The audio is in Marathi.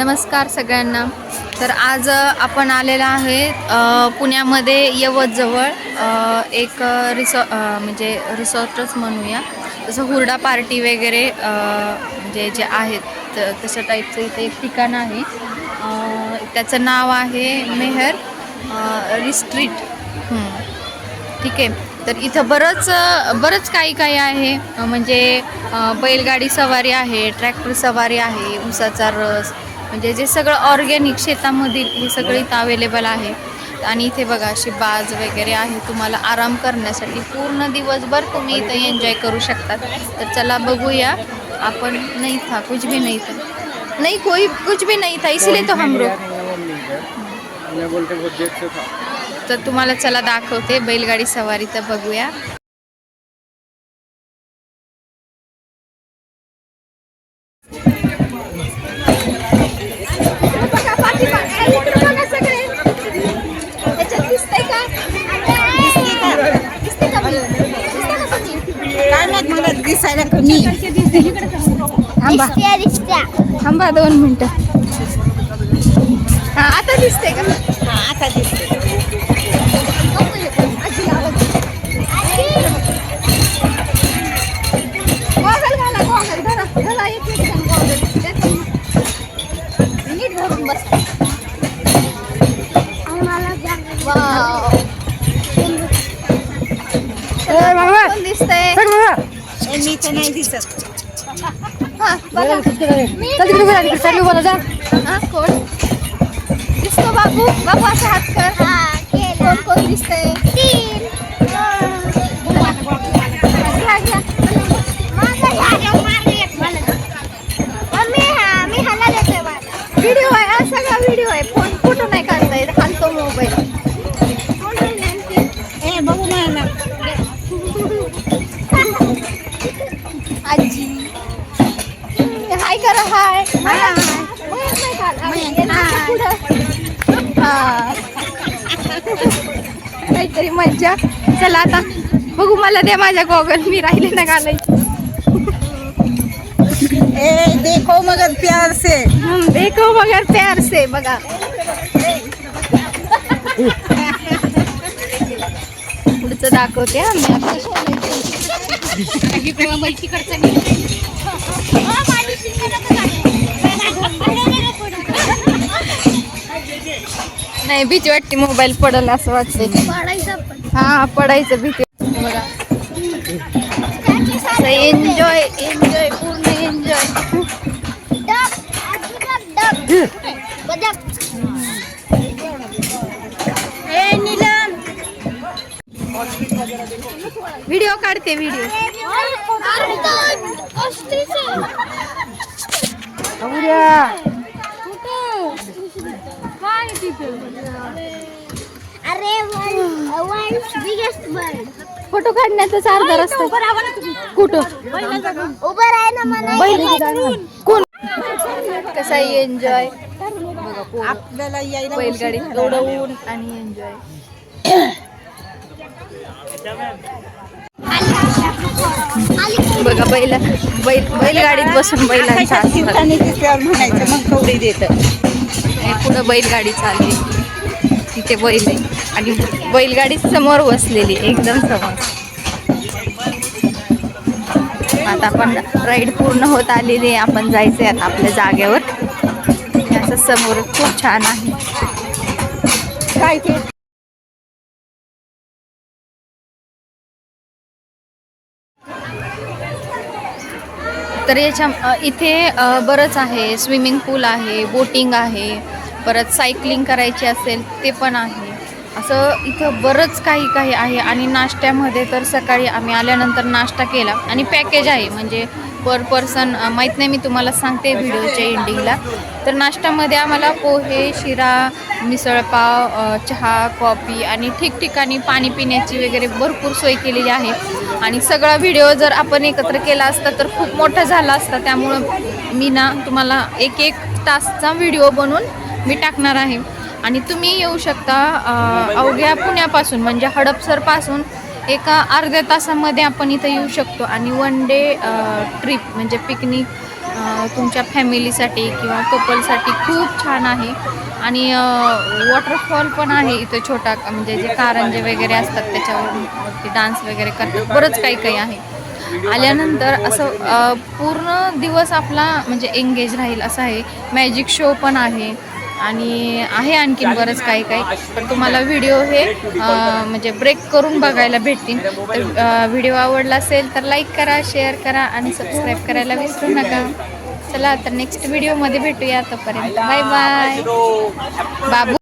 नमस्कार सगळ्यांना. तर आज आपण आलेलं आहे पुण्यामध्ये यवतजवळ एक रिसॉ म्हणजे रिसॉर्टच म्हणूया. जसं हुरडा पार्टी वगैरे म्हणजे जे आहेत त- तशा टाईपचं इथे एक ठिकाण आहे. त्याचं नाव आहे मेहर रिस्ट्रीट. ठीक आहे. तर इथं बरंच बरंच काही काही आहे. म्हणजे बैलगाडी सवारी आहे ट्रॅक्टर सवारी आहे उसाचा रस म्हणजे जे सगळं ऑर्गॅनिक शेतामधील हे सगळं इथं अवेलेबल आहे. आणि इथे बघा अशी बाज वगैरे आहे. तुम्हाला आराम करण्यासाठी पूर्ण दिवसभर तुम्ही इथं एन्जॉय करू शकतात तर चला बघूया. आपण नाही था कुछ भी नहीं था. नहीं कोई कुछ भी नहीं था इसीलिए तो हम लोग. मैं बोलते बहुत देर से था. तर तुम्हाला चला दाखवते बैलगाडी सवारी तर बघूया. दिसायला कमी थांबा. थांबा दोन मिनटं. हां आता दिसते का? हां आता दिसते. ए, मी तर नाही दिसत. हा बघा. हा कोण? दिसतो बाबू. बाबू असं हात कर. हा केला. कोण कोण दिसतंय? तीन. घ्या घ्या. माझा ह्या मागे एक मला. मम्मी हा मी हाला व्हिडिओ आहे हा सगळा व्हिडिओ आहे. फोन फोटो नाही काढता येत? हालतो मोबाईल ए बघू मला आजी हाय काहीतरी मज्जा. चला आता बघू मला द्या माझ्या गॉगल मी राहिले ना घालायची. ए देखो मगर प्यार से देखो मगर प्यार से बघा. पुढचं दाखवते हा नाही भीती वाटते मोबाईल पडल असं पण हा पडायचं भीती बघा. एन्जॉय एन्जॉय पूर्ण एन्जॉय व्हिडिओ काढते व्हिडिओ अरे बिगेस्ट बर्ड फोटो काढण्याचाच अर्धा रस्ता कुठं? उभं राह ना मला कोण? कसा एन्जॉय. आपल्याला यायला बैलगाडी ऊन आणि एन्जॉय बघा बैल बैल बैलगाडीत बसून बैलांचा म्हणायचं मग कवडी देत. पुढं बैलगाडी चालली. तिथे बैल आहे. आणि बैलगाडी समोर बसलेली आहे, एकदम समोर. आता आपण राईड पूर्ण होत आलेली आहे. आपण जायचंय आता आपल्या जागेवर. असं समोर खूप छान आहे. काय ते? तर याच्या इथे बरंच आहे. स्विमिंग पूल आहे बोटिंग आहे. परत सायकलिंग करायची असेल ते पण आहे. असं इथं बरंच काही काही आहे आणि नाश्त्यामध्ये तर सकाळी आम्ही आल्यानंतर नाश्ता केला आणि पॅकेज आहे. म्हणजे पर पर्सन माहीत नाही मी तुम्हाला सांगते व्हिडिओच्या एंडिंगला तर नाश्त्यामध्ये आम्हाला पोहे शिरा मिसळपाव चहा कॉफी आणि ठिकठिकाणी पाणी पिण्याची वगैरे भरपूर सोय केलेली आहे. आणि सगळा व्हिडिओ जर आपण एकत्र केला असता तर खूप मोठा झाला असता. त्यामुळं मी ना तुम्हाला एक एक तासचा व्हिडिओ बनवून मी टाकणार आहे. आणि तुम्ही येऊ शकता अवघ्या पुण्यापासून म्हणजे हडपसरपासून एका अर्ध्या तासामध्ये आपण इथं येऊ शकतो. आणि वन डे ट्रिप म्हणजे पिकनिक तुमच्या फॅमिलीसाठी किंवा कपलसाठी खूप छान आहे. आणि वॉटरफॉल पण आहे इथं छोटा म्हणजे जे कारंजे वगैरे असतात त्याच्यावर डान्स वगैरे करतात. बरंच काही काही आहे. आल्यानंतर असं पूर्ण दिवस आपला म्हणजे एंगेज राहील असं आहे. मॅजिक शो पण आहे. आणि आहे आणखीन बरंच काही काही. पण तुम्हाला व्हिडिओ हे म्हणजे ब्रेक करून बघायला भेटतील. तर व्हिडिओ आवडला असेल तर लाईक करा शेअर करा आणि सबस्क्राईब करायला विसरू नका. चला तर नेक्स्ट व्हिडिओमध्ये भेटूया तोपर्यंत बाय बाय बाबू